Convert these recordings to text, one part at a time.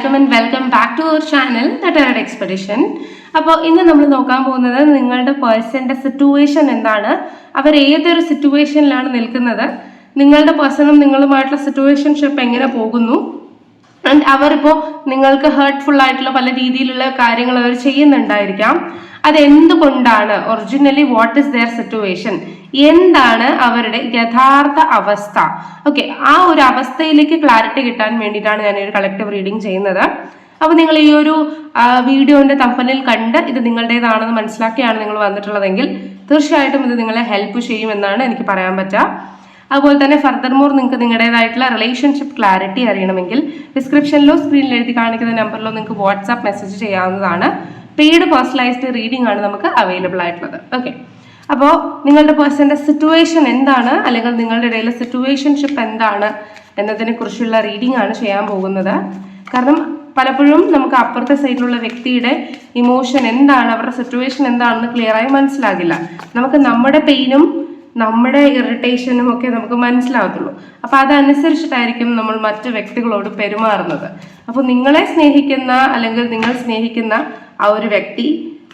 Welcome and welcome back to our channel Thattanad expedition അപ്പോൾ ഇന്ന് നമ്മൾ നോക്കാൻ പോകുന്നത് നിങ്ങളുടെ പേഴ്സന്റെ സിറ്റുവേഷൻ എന്താണ്? അവർ ഏതൊരു സിറ്റുവേഷനിലാണ് നിൽക്കുന്നത്? നിങ്ങളുടെ പേഴ്സണും നിങ്ങളുമായിട്ടുള്ള സിറ്റുവേഷൻഷിപ്പ് എങ്ങനെ പോകുന്നു? ആൻഡ് അവരിപ്പോൾ നിങ്ങൾക്ക് ഹേർട്ട്ഫുൾ ആയിട്ടുള്ള പല രീതിയിലുള്ള കാര്യങ്ങൾ അവർ ചെയ്യുന്നുണ്ടായിരിക്കാം. അത് എന്തുകൊണ്ടാണ് originally what is their situation എന്താണ് അവരുടെ യഥാർത്ഥ അവസ്ഥ? ഓക്കെ ആ ഒരു അവസ്ഥയിലേക്ക് ക്ലാരിറ്റി കിട്ടാൻ വേണ്ടിയിട്ടാണ് ഞാൻ ഒരു കളക്റ്റീവ് റീഡിംഗ് ചെയ്യുന്നത്. അപ്പോൾ നിങ്ങൾ ഈ ഒരു വീഡിയോന്റെ തമ്പനിൽ കണ്ട് ഇത് നിങ്ങളുടേതാണെന്ന് മനസ്സിലാക്കിയാണ് നിങ്ങൾ വന്നിട്ടുള്ളതെങ്കിൽ തീർച്ചയായിട്ടും ഇത് നിങ്ങളെ ഹെൽപ്പ് ചെയ്യുമെന്നാണ് എനിക്ക് പറയാൻ പറ്റുക. അതുപോലെ തന്നെ ഫർദർ മോർ നിങ്ങൾക്ക് നിങ്ങളുടേതായിട്ടുള്ള റിലേഷൻഷിപ്പ് ക്ലാരിറ്റി അറിയണമെങ്കിൽ ഡിസ്ക്രിപ്ഷനിലോ സ്ക്രീനിൽ എഴുതി കാണിക്കുന്ന നമ്പറിലോ നിങ്ങൾക്ക് വാട്സാപ്പ് മെസ്സേജ് ചെയ്യാവുന്നതാണ്. പെയ്ഡ് പേഴ്സണലൈസ്ഡ് റീഡിംഗ് ആണ് നമുക്ക് അവൈലബിൾ ആയിട്ടുള്ളത്. ഓക്കെ അപ്പോൾ നിങ്ങളുടെ പേഴ്സന്റെ സിറ്റുവേഷൻ എന്താണ്? അല്ലെങ്കിൽ നിങ്ങളുടെ ഇടയിലെ സിറ്റുവേഷൻഷിപ്പ് എന്താണ്? എന്നതിനെ കുറിച്ചുള്ള റീഡിംഗ് ആണ് ചെയ്യാൻ പോകുന്നത്. കാരണം പലപ്പോഴും നമുക്ക് അപ്പുറത്തെ സൈഡിലുള്ള വ്യക്തിയുടെ ഇമോഷൻ എന്താണ്? അവരുടെ സിറ്റുവേഷൻ എന്താണെന്ന് ക്ലിയർ ആയി മനസ്സിലാകില്ല. നമുക്ക് നമ്മുടെ പെയിനും നമ്മുടെ ഇറിറ്റേഷനും ഒക്കെ നമുക്ക് മനസ്സിലാകത്തുള്ളൂ. അപ്പൊ അതനുസരിച്ചിട്ടായിരിക്കും നമ്മൾ മറ്റു വ്യക്തികളോട് പെരുമാറുന്നത്. അപ്പോൾ നിങ്ങളെ സ്നേഹിക്കുന്ന അല്ലെങ്കിൽ നിങ്ങൾ സ്നേഹിക്കുന്ന ആ ഒരു വ്യക്തി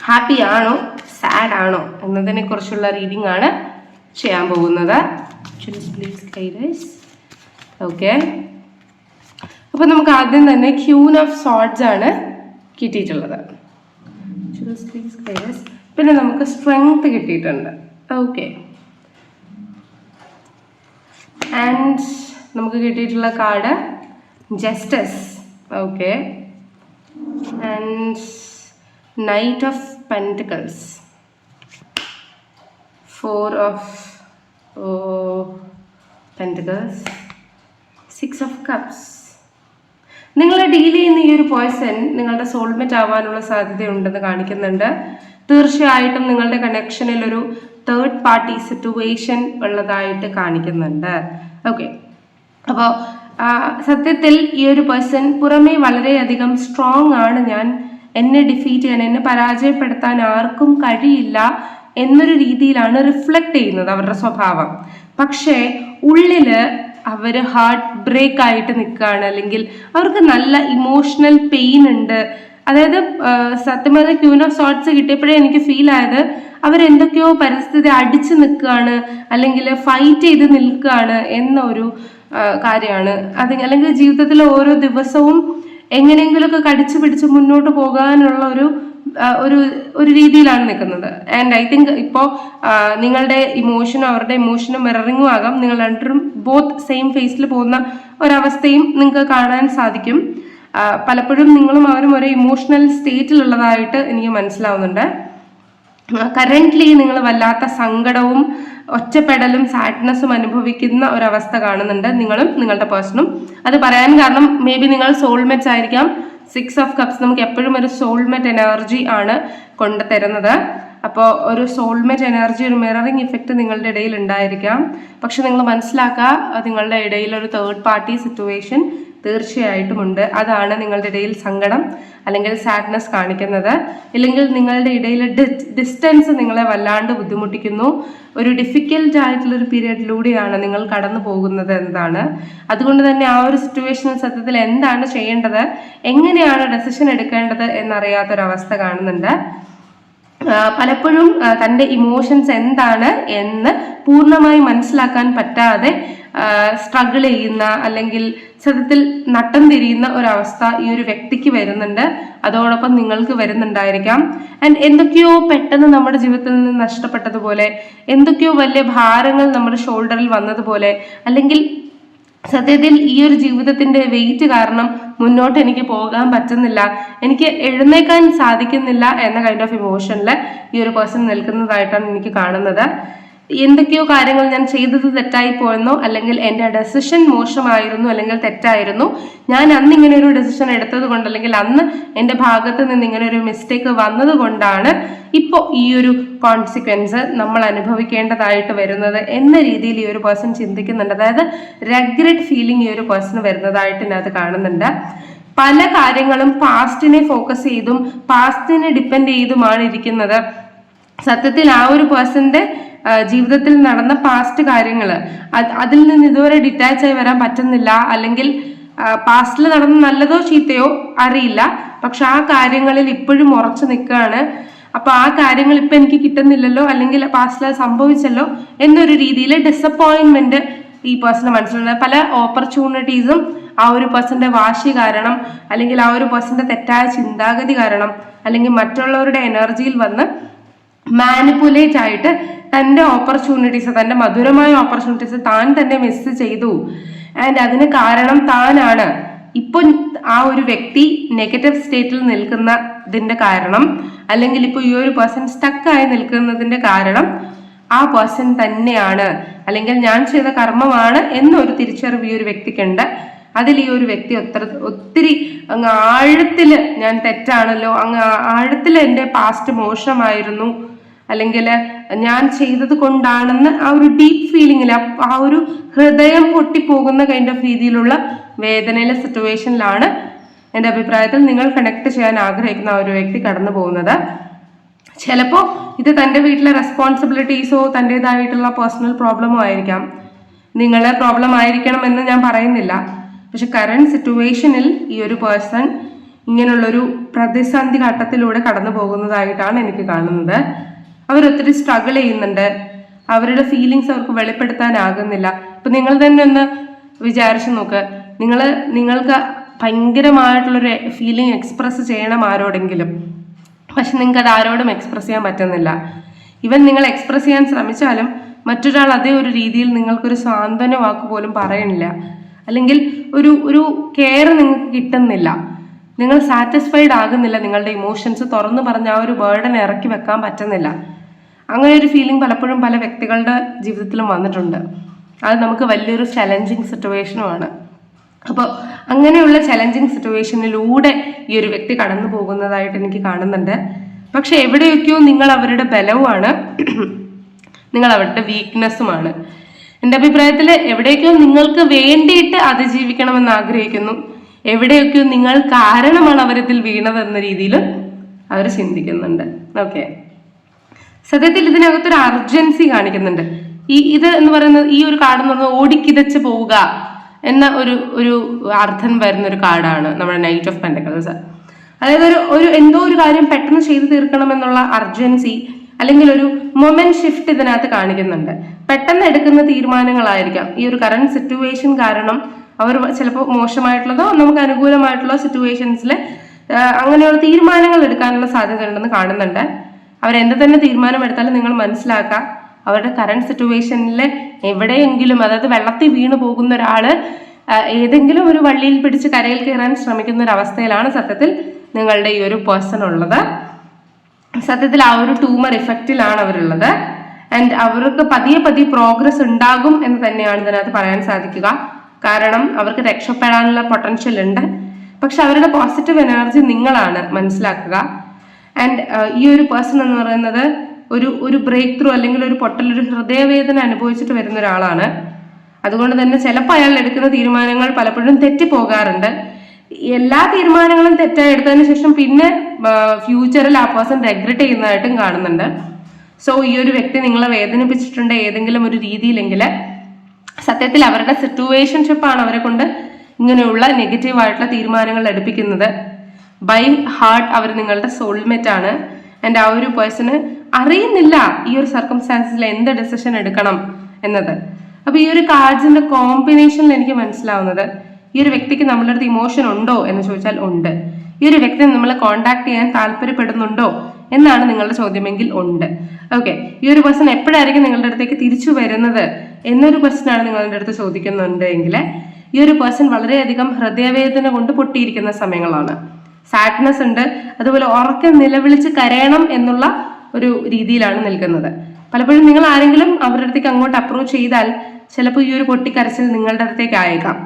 ഹാപ്പി ആണോ സാഡ് ആണോ എന്നതിനെ കുറിച്ചുള്ള റീഡിംഗ് ആണ് ചെയ്യാൻ പോകുന്നത്. ഓക്കെ അപ്പൊ നമുക്ക് ആദ്യം തന്നെ ക്യൂൻ ഓഫ് സോഡ്സ് ആണ് കിട്ടിയിട്ടുള്ളത്. പിന്നെ നമുക്ക് സ്ട്രെങ്ത് കിട്ടിയിട്ടുണ്ട്. ഓക്കെ ആൻഡ് നമുക്ക് കിട്ടിയിട്ടുള്ള card justice okay and knight of pentacles four of pentacles six of cups നിങ്ങൾ ഡീൽ ചെയ്യുന്ന ഈ ഒരു പോയ്സൺ നിങ്ങളുടെ സോൾമേറ്റ് ആവാനുള്ള സാധ്യതയുണ്ടെന്ന് കാണിക്കുന്നുണ്ട്. തീർച്ചയായിട്ടും നിങ്ങളുടെ കണക്ഷനിൽ ഒരു തേർഡ് പാർട്ടി സിറ്റുവേഷൻ ഉള്ളതായിട്ട് കാണിക്കുന്നുണ്ട്. ഓക്കെ അപ്പോൾ സത്യത്തിൽ ഈ ഒരു പേഴ്സൺ പുറമേ വളരെയധികം സ്ട്രോങ് ആണ്. ഞാൻ എന്നെ ഡിഫീറ്റ് ചെയ്യാൻ എന്നെ പരാജയപ്പെടുത്താൻ ആർക്കും കഴിയില്ല എന്നൊരു രീതിയിലാണ് റിഫ്ലക്റ്റ് ചെയ്യുന്നത് അവരുടെ സ്വഭാവം. പക്ഷേ ഉള്ളിൽ അവർ ഹാർട്ട് ബ്രേക്ക് ആയിട്ട് നിൽക്കുകയാണ്. അല്ലെങ്കിൽ അവർക്ക് നല്ല ഇമോഷണൽ പെയിൻ ഉണ്ട്. അതായത് സത്യം പറഞ്ഞ ക്യൂൻ ഓഫ് സോട്ട്സ് കിട്ടിയപ്പോഴേ എനിക്ക് ഫീൽ ആയത് അവരെന്തൊക്കെയോ പരിസ്ഥിതി അടിച്ചു നിൽക്കുകയാണ്. അല്ലെങ്കിൽ ഫൈറ്റ് ചെയ്ത് നിൽക്കുകയാണ് എന്നൊരു കാര്യമാണ്. അത് അല്ലെങ്കിൽ ജീവിതത്തിലെ ഓരോ ദിവസവും എങ്ങനെയെങ്കിലുമൊക്കെ കടിച്ചു പിടിച്ച് മുന്നോട്ട് പോകാനുള്ള ഒരു ഒരു ഒരു രീതിയിലാണ് നിൽക്കുന്നത്. ആൻഡ് ഐ തിങ്ക് ഇപ്പോൾ നിങ്ങളുടെ ഇമോഷനും അവരുടെ ഇമോഷനും മിററിങ്ങും ആകാം. നിങ്ങൾ രണ്ടും ബോത്ത് സെയിം ഫേസിൽ പോകുന്ന ഒരവസ്ഥയും നിങ്ങൾക്ക് കാണാൻ സാധിക്കും. പലപ്പോഴും നിങ്ങളും അവരും ഒരു ഇമോഷണൽ സ്റ്റേറ്റിലുള്ളതായിട്ട് എനിക്ക് മനസ്സിലാവുന്നുണ്ട്. കറന്റ്ലി നിങ്ങൾ വല്ലാത്ത സങ്കടവും ഒറ്റപ്പെടലും സാഡ്നെസ്സും അനുഭവിക്കുന്ന ഒരവസ്ഥ കാണുന്നുണ്ട്. നിങ്ങളും നിങ്ങളുടെ പേഴ്സണും അത് പറയാൻ കാരണം മേ ബി നിങ്ങൾ സോൾമേറ്റ്സ് ആയിരിക്കാം. സിക്സ് ഓഫ് കപ്സ് നമുക്ക് എപ്പോഴും ഒരു സോൾമേറ്റ് എനർജി ആണ് കൊണ്ടു തരുന്നത് അപ്പോൾ ഒരു സോൾമേറ്റ് എനർജി ഒരു മിററിങ് ഇഫക്റ്റ് നിങ്ങളുടെ ഇടയിൽ ഉണ്ടായിരിക്കാം. പക്ഷെ നിങ്ങൾ മനസ്സിലാക്കുക നിങ്ങളുടെ ഇടയിൽ ഒരു തേർഡ് പാർട്ടി സിറ്റുവേഷൻ തീർച്ചയായിട്ടും ഉണ്ട്. അതാണ് നിങ്ങളുടെ ഇടയിൽ സങ്കടം അല്ലെങ്കിൽ സാഡ്നെസ് കാണിക്കുന്നത്. ഇല്ലെങ്കിൽ നിങ്ങളുടെ ഇടയിൽ ഡിസ്റ്റൻസ് നിങ്ങളെ വല്ലാണ്ട് ബുദ്ധിമുട്ടിക്കുന്നു. ഒരു ഡിഫിക്കൽട്ട് ആയിട്ടുള്ള ഒരു പീരിയഡിലൂടെയാണ് നിങ്ങൾ കടന്നു പോകുന്നത് എന്താണ് അതുകൊണ്ട് തന്നെ ആ ഒരു സിറ്റുവേഷനിൽ സത്യത്തിൽ എന്താണ് ചെയ്യേണ്ടത്? എങ്ങനെയാണ് ഡെസിഷൻ എടുക്കേണ്ടത് എന്നറിയാത്തൊരവസ്ഥ കാണുന്നുണ്ട്. പലപ്പോഴും തന്റെ ഇമോഷൻസ് എന്താണ് എന്ന് പൂർണമായി മനസ്സിലാക്കാൻ പറ്റാതെ സ്ട്രഗിൾ ചെയ്യുന്ന അല്ലെങ്കിൽ സത്യത്തിൽ നട്ടം തിരിയുന്ന ഒരവസ്ഥ ഈ ഒരു വ്യക്തിക്ക് വരുന്നുണ്ട്. അതോടൊപ്പം നിങ്ങൾക്ക് വരുന്നുണ്ടായിരിക്കാം. ആൻഡ് എന്തൊക്കെയോ പെട്ടെന്ന് നമ്മുടെ ജീവിതത്തിൽ നിന്ന് നഷ്ടപ്പെട്ടതുപോലെ എന്തൊക്കെയോ വലിയ ഭാരങ്ങൾ നമ്മുടെ ഷോൾഡറിൽ വന്നതുപോലെ അല്ലെങ്കിൽ സത്യത്തിൽ ഈ ഒരു ജീവിതത്തിന്റെ വെയിറ്റ് കാരണം മുന്നോട്ട് എനിക്ക് പോകാൻ പറ്റുന്നില്ല. എനിക്ക് എഴുന്നേക്കാൻ സാധിക്കുന്നില്ല എന്ന കൈൻഡ് ഓഫ് ഇമോഷനിൽ ഈ ഒരു പേഴ്സൺ നിൽക്കുന്നതായിട്ടാണ് എനിക്ക് കാണുന്നത്. എന്തൊക്കെയോ കാര്യങ്ങൾ ഞാൻ ചെയ്തത് തെറ്റായി പോയെന്നോ അല്ലെങ്കിൽ എന്റെ ഡെസിഷൻ മോശമായിരുന്നു അല്ലെങ്കിൽ തെറ്റായിരുന്നു. ഞാൻ അന്ന് ഇങ്ങനെ ഒരു ഡെസിഷൻ എടുത്തത് കൊണ്ട് അല്ലെങ്കിൽ അന്ന് എന്റെ ഭാഗത്ത് നിന്ന് ഇങ്ങനെ ഒരു മിസ്റ്റേക്ക് വന്നത് കൊണ്ടാണ് ഇപ്പോൾ ഈ ഒരു കോൺസിക്വൻസ് നമ്മൾ അനുഭവിക്കേണ്ടതായിട്ട് വരുന്നത് എന്ന രീതിയിൽ ഈ ഒരു പേഴ്സൺ ചിന്തിക്കുന്നുണ്ട്. അതായത് റെഗ്രറ്റ് ഫീലിംഗ് ഈ ഒരു പേഴ്സൺ വരുന്നതായിട്ട് ഇതിനകത്ത് കാണുന്നുണ്ട്. പല കാര്യങ്ങളും പാസ്റ്റിനെ ഫോക്കസ് ചെയ്തും പാസ്റ്റിനെ ഡിപ്പെൻഡ് ചെയ്തുമാണ് ഇരിക്കുന്നത്. സത്യത്തിൽ ആ ഒരു പേഴ്സന്റെ ജീവിതത്തിൽ നടന്ന പാസ്റ്റ് കാര്യങ്ങൾ അതിൽ നിന്ന് ഇതുവരെ ഡിറ്റാച്ച് ആയി വരാൻ പറ്റുന്നില്ല. അല്ലെങ്കിൽ പാസ്റ്റിൽ നടന്ന നല്ലതോ ചീത്തയോ അറിയില്ല. പക്ഷെ ആ കാര്യങ്ങളിൽ ഇപ്പോഴും ഉറച്ചു നിൽക്കുകയാണ്. അപ്പൊ ആ കാര്യങ്ങൾ ഇപ്പൊ എനിക്ക് കിട്ടുന്നില്ലല്ലോ? അല്ലെങ്കിൽ പാസ്റ്റിൽ സംഭവിച്ചല്ലോ? എന്നൊരു രീതിയിൽ ഡിസപ്പോയിന്റ്മെന്റ് ഈ പേഴ്സന്റെ മനസ്സിലുണ്ട്. പല ഓപ്പർച്യൂണിറ്റീസും ആ ഒരു പേഴ്സന്റെ വാശി കാരണം അല്ലെങ്കിൽ ആ ഒരു പേഴ്സന്റെ തെറ്റായ ചിന്താഗതി കാരണം അല്ലെങ്കിൽ മറ്റുള്ളവരുടെ എനർജിയിൽ വന്ന് മാനിപ്പുലേറ്റ് ആയിട്ട് തന്റെ ഓപ്പർച്യൂണിറ്റീസ് തന്റെ മധുരമായ ഓപ്പർച്യൂണിറ്റീസ് താൻ തന്നെ മിസ് ചെയ്തു. ആൻഡ് അതിന് കാരണം താനാണ്. ഇപ്പൊ ആ ഒരു വ്യക്തി നെഗറ്റീവ് സ്റ്റേറ്റിൽ നിൽക്കുന്നതിന്റെ കാരണം അല്ലെങ്കിൽ ഇപ്പൊ ഈ ഒരു പേഴ്സൺ സ്റ്റക്കായി നിൽക്കുന്നതിന്റെ കാരണം ആ പേഴ്സൺ തന്നെയാണ്. അല്ലെങ്കിൽ ഞാൻ ചെയ്ത കർമ്മമാണ് എന്നൊരു തിരിച്ചറിവ് ഈ ഒരു വ്യക്തിക്കുണ്ട്. അതിൽ ഈ ഒരു വ്യക്തി ഒത്ര ഒത്തിരി അങ്ങ് ആഴത്തിൽ ഞാൻ തെറ്റാണല്ലോ അങ്ങ് ആഴത്തിൽ എന്റെ പാസ്റ്റ് മോശമായിരുന്നു അല്ലെങ്കിൽ ഞാൻ ചെയ്തത് കൊണ്ടാണെന്ന് ആ ഒരു ഡീപ്പ് ഫീലിങ്ങിൽ ആ ഒരു ഹൃദയം പൊട്ടിപ്പോകുന്ന കൈൻഡ് ഓഫ് രീതിയിലുള്ള വേദനയിലെ സിറ്റുവേഷനിലാണ് എന്റെ അഭിപ്രായത്തിൽ നിങ്ങൾ കണക്ട് ചെയ്യാൻ ആഗ്രഹിക്കുന്ന ആ ഒരു വ്യക്തി കടന്നു പോകുന്നത്. ചിലപ്പോൾ ഇത് തന്റെ വീട്ടിലെ റെസ്പോൺസിബിലിറ്റീസോ തന്റെതായിട്ടുള്ള പേഴ്സണൽ പ്രോബ്ലമോ ആയിരിക്കാം. നിങ്ങളെ പ്രോബ്ലം ആയിരിക്കണം എന്ന് ഞാൻ പറയുന്നില്ല. പക്ഷെ കറണ്ട് സിറ്റുവേഷനിൽ ഈ ഒരു പേഴ്സൺ ഇങ്ങനെയുള്ളൊരു പ്രതിസന്ധി ഘട്ടത്തിലൂടെ കടന്നു പോകുന്നതായിട്ടാണ് എനിക്ക് കാണുന്നത്. അവരൊത്തിരി സ്ട്രഗിൾ ചെയ്യുന്നുണ്ട്. അവരുടെ ഫീലിങ്സ് അവർക്ക് വെളിപ്പെടുത്താനാകുന്നില്ല. ഇപ്പൊ നിങ്ങൾ തന്നെ ഒന്ന് വിചാരിച്ചു നോക്ക്. നിങ്ങൾ നിങ്ങൾക്ക് ഭയങ്കരമായിട്ടുള്ളൊരു ഫീലിംഗ് എക്സ്പ്രസ് ചെയ്യണം ആരോടെങ്കിലും. പക്ഷെ നിങ്ങൾക്ക് അത് ആരോടും എക്സ്പ്രസ് ചെയ്യാൻ പറ്റുന്നില്ല. ഇവൻ നിങ്ങൾ എക്സ്പ്രസ് ചെയ്യാൻ ശ്രമിച്ചാലും മറ്റൊരാൾ അതേ ഒരു രീതിയിൽ നിങ്ങൾക്കൊരു സാന്ത്വന വാക്ക് പോലും പറയണില്ല അല്ലെങ്കിൽ ഒരു ഒരു കെയർ നിങ്ങൾക്ക് കിട്ടുന്നില്ല. നിങ്ങൾ സാറ്റിസ്ഫൈഡ് ആകുന്നില്ല. നിങ്ങളുടെ ഇമോഷൻസ് തുറന്നു പറഞ്ഞ ആ ഒരു ബേർഡൻ ഇറക്കി വെക്കാൻ പറ്റുന്നില്ല. അങ്ങനെ ഒരു ഫീലിംഗ് പലപ്പോഴും പല വ്യക്തികളുടെ ജീവിതത്തിലും വന്നിട്ടുണ്ട്. അത് നമുക്ക് വലിയൊരു ചലഞ്ചിങ് സിറ്റുവേഷനുമാണ് അപ്പോൾ അങ്ങനെയുള്ള ചലഞ്ചിങ് സിറ്റുവേഷനിലൂടെ ഈ ഒരു വ്യക്തി കടന്നു പോകുന്നതായിട്ട് എനിക്ക് കാണുന്നുണ്ട്. പക്ഷെ എവിടെയൊക്കെയോ നിങ്ങൾ അവരുടെ ബലവുമാണ്. നിങ്ങൾ അവരുടെ വീക്ക്നെസ്സുമാണ് എന്റെ അഭിപ്രായത്തിൽ എവിടെയൊക്കെയോ നിങ്ങൾക്ക് വേണ്ടിയിട്ട് അതിജീവിക്കണമെന്ന് ആഗ്രഹിക്കുന്നു. എവിടെയൊക്കെയോ നിങ്ങൾ കാരണമാണ് അവരിതിൽ വീണതെന്ന രീതിയിൽ അവർ ചിന്തിക്കുന്നുണ്ട്. ഓക്കെ സത്യത്തിൽ ഇതിനകത്തൊരു അർജൻസി കാണിക്കുന്നുണ്ട്. ഈ ഇത് എന്ന് പറയുന്നത് ഈ ഒരു കാർഡ് എന്ന് പറയുന്നത് ഓടിക്കിതച്ച് പോവുക എന്ന ഒരു ഒരു അർത്ഥം വരുന്ന ഒരു കാർഡാണ് നമ്മുടെ നൈറ്റ് ഓഫ് പെൻഡക്കൽസ് അതായത് ഒരു ഒരു എന്തോ ഒരു കാര്യം പെട്ടെന്ന് ചെയ്തു തീർക്കണം എന്നുള്ള അർജൻസി അല്ലെങ്കിൽ ഒരു മൊമെന്റ് ഷിഫ്റ്റ് ഇതിനകത്ത് കാണിക്കുന്നുണ്ട്. പെട്ടെന്ന് എടുക്കുന്ന തീരുമാനങ്ങളായിരിക്കാം. ഈ ഒരു കറണ്ട് സിറ്റുവേഷൻ കാരണം അവർ ചിലപ്പോൾ മോശമായിട്ടുള്ളതോ നമുക്ക് അനുകൂലമായിട്ടുള്ള സിറ്റുവേഷൻസിൽ അങ്ങനെയുള്ള തീരുമാനങ്ങൾ എടുക്കാനുള്ള സാധ്യത ഉണ്ടെന്ന് കാണുന്നുണ്ട്. അവരെന്ത് തന്നെ തീരുമാനമെടുത്താലും നിങ്ങൾ മനസ്സിലാക്കുക. അവരുടെ കറണ്ട് സിറ്റുവേഷനിൽ എവിടെയെങ്കിലും അതായത് വെള്ളത്തിൽ വീണു പോകുന്ന ഒരാൾ ഏതെങ്കിലും ഒരു വള്ളിയിൽ പിടിച്ച് കരയിൽ കയറാൻ ശ്രമിക്കുന്ന ഒരു അവസ്ഥയിലാണ് സത്യത്തിൽ നിങ്ങളുടെ ഈ ഒരു പേഴ്സൺ ഉള്ളത്. സത്യത്തിൽ ആ ഒരു ട്യൂമർ ഇഫക്റ്റിലാണ് അവരുള്ളത്. ആൻഡ് അവർക്ക് പതിയെ പതിയെ പ്രോഗ്രസ് ഉണ്ടാകും എന്ന് തന്നെയാണ് ഇതിനകത്ത് പറയാൻ സാധിക്കുക. കാരണം അവർക്ക് രക്ഷപ്പെടാനുള്ള പൊട്ടൻഷ്യൽ ഉണ്ട്. പക്ഷെ അവരുടെ പോസിറ്റീവ് എനർജി നിങ്ങളാണ് മനസ്സിലാക്കുക. ആൻഡ് ഈ ഒരു പേഴ്സൺ എന്ന് പറയുന്നത് ഒരു ഒരു ബ്രേക്ക് ത്രൂ അല്ലെങ്കിൽ ഒരു പൊട്ടൽ ഒരു ഹൃദയവേദന അനുഭവിച്ചിട്ട് വരുന്ന ഒരാളാണ്. അതുകൊണ്ട് തന്നെ ചിലപ്പോൾ അയാൾ എടുക്കുന്ന തീരുമാനങ്ങൾ പലപ്പോഴും തെറ്റിപ്പോകാറുണ്ട്. എല്ലാ തീരുമാനങ്ങളും തെറ്റായി എടുത്തതിന് ശേഷം പിന്നെ ഫ്യൂച്ചറിൽ ആ പേഴ്സൺ റെഗ്രറ്റ് ചെയ്യുന്നതായിട്ടും കാണുന്നുണ്ട്. സോ ഈ ഒരു വ്യക്തി നിങ്ങളെ വേദനിപ്പിച്ചിട്ടുണ്ട് ഏതെങ്കിലും ഒരു രീതിയിലെങ്കിൽ സത്യത്തിൽ അവരുടെ സിറ്റുവേഷൻഷിപ്പാണ് അവരെ കൊണ്ട് ഇങ്ങനെയുള്ള നെഗറ്റീവായിട്ടുള്ള തീരുമാനങ്ങൾ എടുപ്പിക്കുന്നത്. ബൈ ഹാർട്ട് അവർ നിങ്ങളുടെ സോൾമേറ്റ് ആണ്. ആൻഡ് ആ ഒരു പേഴ്സണ് അറിയുന്നില്ല ഈ ഒരു സർക്കംസ്റ്റാൻസിൽ എന്ത് ഡെസിഷൻ എടുക്കണം എന്നത്. അപ്പൊ ഈ ഒരു കാർഡ്സിന്റെ കോമ്പിനേഷനിൽ എനിക്ക് മനസ്സിലാവുന്നത് ഈ ഒരു വ്യക്തിക്ക് നമ്മളുടെ ഇമോഷൻ ഉണ്ടോ എന്ന് ചോദിച്ചാൽ ഉണ്ട്. ഈ ഒരു വ്യക്തി നമ്മളെ കോണ്ടാക്ട് ചെയ്യാൻ താല്പര്യപ്പെടുന്നുണ്ടോ എന്നാണ് നിങ്ങളുടെ ചോദ്യമെങ്കിൽ ഉണ്ട്. ഓക്കെ ഈ ഒരു പേഴ്സൺ എപ്പോഴായിരിക്കും നിങ്ങളുടെ അടുത്തേക്ക് തിരിച്ചു വരുന്നത് എന്നൊരു ക്വസ്റ്റൻ ആണ് നിങ്ങളുടെ അടുത്ത് ചോദിക്കുന്നുണ്ട് എങ്കിൽ ഈ ഒരു പേഴ്സൺ വളരെയധികം ഹൃദയവേദന കൊണ്ട് പൊട്ടിയിരിക്കുന്ന സമയങ്ങളാണ്. സാഡ്നെസ് ഉണ്ട്. അതുപോലെ ഉറക്കം നിലവിളിച്ച് കരയണം എന്നുള്ള ഒരു രീതിയിലാണ് നിൽക്കുന്നത്. പലപ്പോഴും നിങ്ങൾ ആരെങ്കിലും അവരുടെ അടുത്തേക്ക് അങ്ങോട്ട് അപ്രോച്ച് ചെയ്താൽ ചിലപ്പോൾ ഈ ഒരു പൊട്ടിക്കരച്ചിൽ നിങ്ങളുടെ അടുത്തേക്ക് ആയേക്കാം.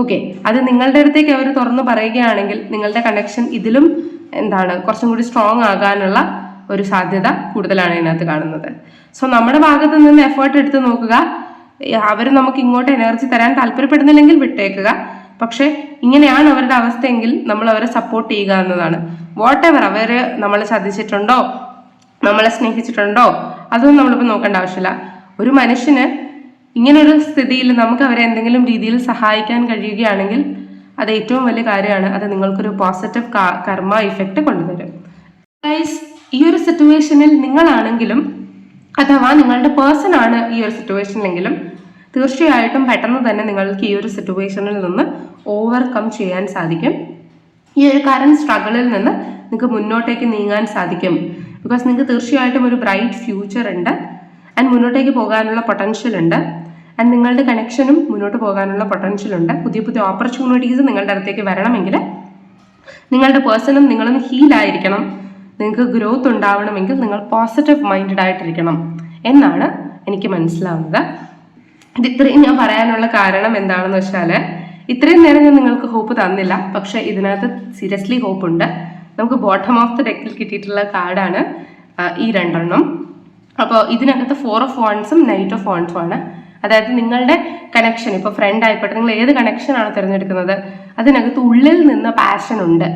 ഓക്കെ അത് നിങ്ങളുടെ അടുത്തേക്ക് അവർ തുറന്നു പറയുകയാണെങ്കിൽ നിങ്ങളുടെ കണക്ഷൻ ഇതിലും എന്താണ് കുറച്ചും കൂടി സ്ട്രോങ് ആകാനുള്ള ഒരു സാധ്യത കൂടുതലാണ് ഇതിനകത്ത് കാണുന്നത്. സോ നമ്മുടെ ഭാഗത്ത് നിന്ന് എഫേർട്ട് എടുത്ത് നോക്കുക. അവർ നമുക്ക് ഇങ്ങോട്ട് എനർജി തരാൻ താല്പര്യപ്പെടുന്നില്ലെങ്കിൽ വിട്ടേക്കുക. പക്ഷെ ഇങ്ങനെയാണ് അവരുടെ അവസ്ഥയെങ്കിൽ നമ്മൾ അവരെ സപ്പോർട്ട് ചെയ്യുക എന്നതാണ്. വാട്ട് എവർ അവർ നമ്മളെ ചതിച്ചിട്ടുണ്ടോ നമ്മളെ സ്നേഹിച്ചിട്ടുണ്ടോ അതൊന്നും നമ്മളിപ്പോൾ നോക്കേണ്ട ആവശ്യമില്ല. ഒരു മനുഷ്യന് ഇങ്ങനൊരു സ്ഥിതിയിൽ നമുക്ക് അവരെ എന്തെങ്കിലും രീതിയിൽ സഹായിക്കാൻ കഴിയുകയാണെങ്കിൽ അത് ഏറ്റവും വലിയ കാര്യമാണ്. അത് നിങ്ങൾക്കൊരു പോസിറ്റീവ് കർമ്മ ഇഫക്റ്റ് കൊണ്ടുവരും ഈ ഒരു സിറ്റുവേഷനിൽ നിങ്ങളാണെങ്കിലും അഥവാ നിങ്ങളുടെ പേഴ്സൺ ആണ് ഈ ഒരു സിറ്റുവേഷനിലെങ്കിലും തീർച്ചയായിട്ടും പെട്ടെന്ന് തന്നെ നിങ്ങൾക്ക് ഈ ഒരു സിറ്റുവേഷനിൽ നിന്ന് ഓവർകം ചെയ്യാൻ സാധിക്കും. ഈ ഒരു കറണ്ട് സ്ട്രഗിളിൽ നിന്ന് നിങ്ങൾക്ക് മുന്നോട്ടേക്ക് നീങ്ങാൻ സാധിക്കും. ബിക്കോസ് നിങ്ങൾക്ക് തീർച്ചയായിട്ടും ഒരു ബ്രൈറ്റ് ഫ്യൂച്ചർ ഉണ്ട്. ആൻഡ് മുന്നോട്ടേക്ക് പോകാനുള്ള പൊട്ടൻഷ്യൽ ഉണ്ട്. ആൻഡ് നിങ്ങളുടെ കണക്ഷനും മുന്നോട്ട് പോകാനുള്ള പൊട്ടൻഷ്യൽ ഉണ്ട്. പുതിയ പുതിയ ഓപ്പർച്യൂണിറ്റീസ് നിങ്ങളുടെ അടുത്തേക്ക് വരണമെങ്കിൽ നിങ്ങളുടെ പേഴ്സണും നിങ്ങളും ഹീലായിരിക്കണം നിങ്ങൾക്ക് ഗ്രോത്ത് ഉണ്ടാവണമെങ്കിൽ നിങ്ങൾ പോസിറ്റീവ് മൈൻഡഡ് ആയിട്ടിരിക്കണം. എന്നാണ് എനിക്ക് മനസ്സിലാവുന്നത്. ഇത് ഇത്രയും ഞാൻ പറയാനുള്ള കാരണം എന്താണെന്ന് വെച്ചാൽ ഇത്രയും നേരം ഞാൻ നിങ്ങൾക്ക് ഹോപ്പ് തന്നില്ല. പക്ഷേ ഇതിനകത്ത് സീരിയസ്ലി ഹോപ്പ് ഉണ്ട്. നമുക്ക് ബോട്ടം ഓഫ് ദ ഡെക്കിൽ കിട്ടിയിട്ടുള്ള കാർഡാണ് ഈ രണ്ടെണ്ണം. അപ്പോൾ ഇതിനകത്ത് ഫോർ ഓഫ് വോൺസും നൈറ്റ് ഓഫ് വോൺസും ആണ്. അതായത് നിങ്ങളുടെ കണക്ഷൻ ഇപ്പോൾ ഫ്രണ്ട് ആയിക്കോട്ടെ നിങ്ങൾ ഏത് കണക്ഷനാണ് തിരഞ്ഞെടുക്കുന്നത് അതിനകത്ത് ഉള്ളിൽ നിന്ന് പാഷൻ ഉണ്ട്.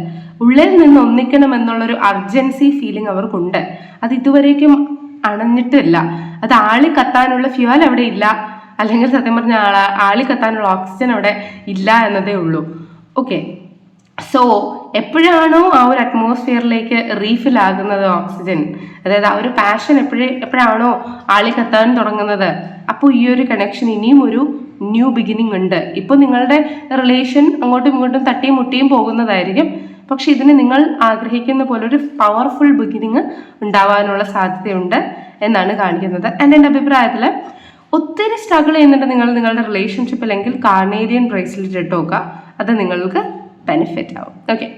ഉള്ളിൽ നിന്ന് ഒന്നിക്കണം എന്നുള്ളൊരു അർജൻസി ഫീലിംഗ് അവർക്കുണ്ട്. അത് ഇതുവരേക്കും അണഞ്ഞിട്ടില്ല. അത് ആളി കത്താനുള്ള ഫ്യുവൽ അവിടെ ഇല്ല. അല്ലെങ്കിൽ സത്യം പറഞ്ഞ ആളാ ആളി കത്താനുള്ള ഓക്സിജൻ അവിടെ ഇല്ല എന്നതേ ഉള്ളൂ. ഓക്കെ സോ എപ്പോഴാണോ ആ ഒരു അറ്റ്മോസ്ഫിയറിലേക്ക് റീഫിൽ ആകുന്നത് ഓക്സിജൻ അതായത് ആ ഒരു പാഷൻ എപ്പോഴേ എപ്പോഴാണോ ആളി കത്താൻ തുടങ്ങുന്നത്? അപ്പോൾ ഈ ഒരു കണക്ഷൻ ഇനിയും ഒരു ന്യൂ ബിഗിനിങ് ഉണ്ട്. ഇപ്പോൾ നിങ്ങളുടെ റിലേഷൻ അങ്ങോട്ടും ഇങ്ങോട്ടും തട്ടിയും മുട്ടിയും പോകുന്നതായിരിക്കും. പക്ഷെ ഇതിന് നിങ്ങൾ ആഗ്രഹിക്കുന്ന പോലെ ഒരു പവർഫുൾ ബിഗിനിങ് ഉണ്ടാവാനുള്ള സാധ്യതയുണ്ട് എന്നാണ് കാണിക്കുന്നത്. എന്റെ അഭിപ്രായത്തിൽ ഒത്തിരി സ്ട്രഗിൾ ചെയ്യുന്നുണ്ട് നിങ്ങൾ നിങ്ങളുടെ റിലേഷൻഷിപ്പ് അല്ലെങ്കിൽ കാർണേരിയൻ ബ്രേസ്ലെറ്റ് ഇട്ട് നോക്കുക അത് നിങ്ങൾക്ക് ബെനിഫിറ്റ് ആവും. ഓക്കെ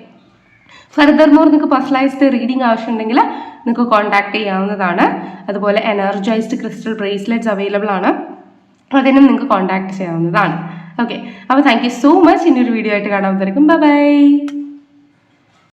ഫർദർ മോർ നിങ്ങൾക്ക് പേഴ്സണലൈസ്ഡ് റീഡിംഗ് ആവശ്യമുണ്ടെങ്കിൽ നിങ്ങൾക്ക് കോൺടാക്ട് ചെയ്യാവുന്നതാണ്. അതുപോലെ എനർജൈസ്ഡ് ക്രിസ്റ്റൽ ബ്രേസ്ലെറ്റ്സ് അവൈലബിൾ ആണ്. അതിനും നിങ്ങൾക്ക് കോൺടാക്ട് ചെയ്യാവുന്നതാണ്. ഓക്കെ അപ്പോൾ താങ്ക് യു സോ മച്ച് ഇനി ഒരു വീഡിയോ ആയിട്ട് കാണാൻ ബൈ ബൈ